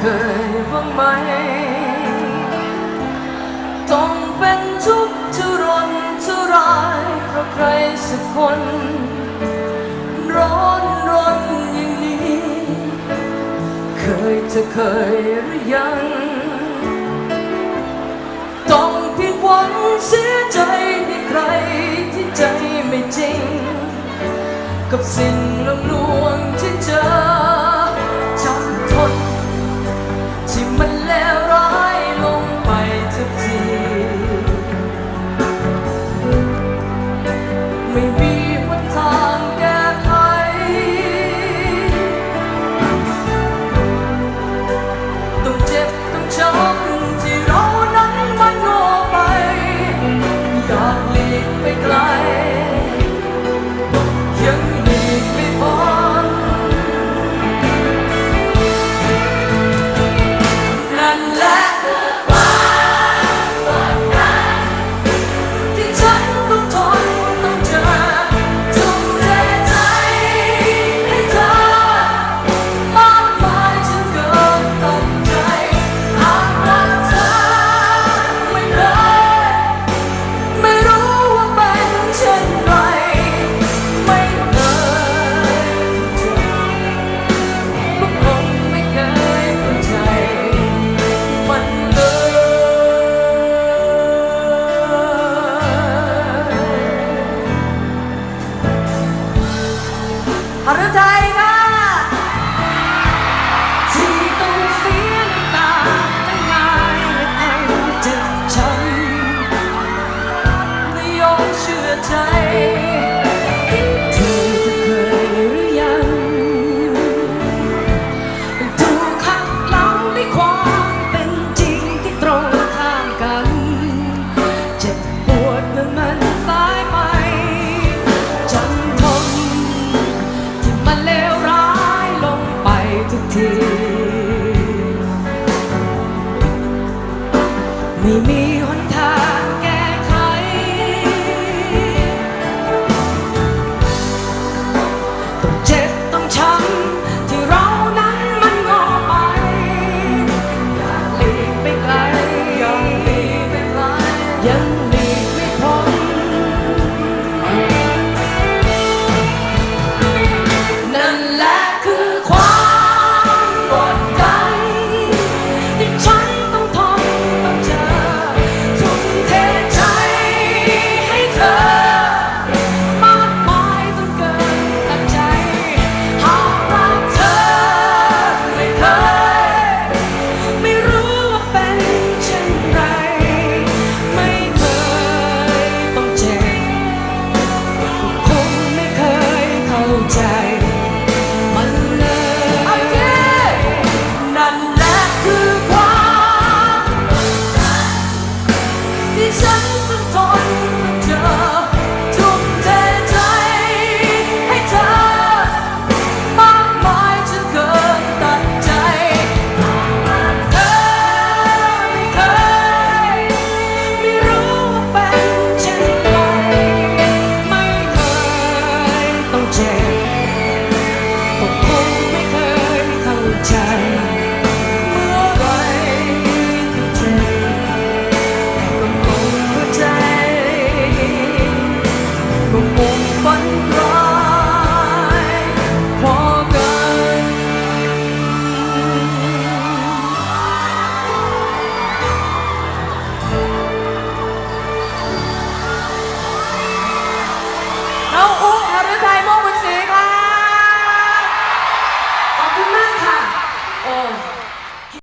ไหม ต้องเป็นทุกข์ทุรนทุรายเพราะใครสักคน ร้อนรนอย่างนี้ เคยจะเคยหรือยัง ต้องผิดหวังเสียใจให้ใครที่ใจไม่จริง กับสิ่งลำลว 春隊 ทุกที ไม่มีหน more.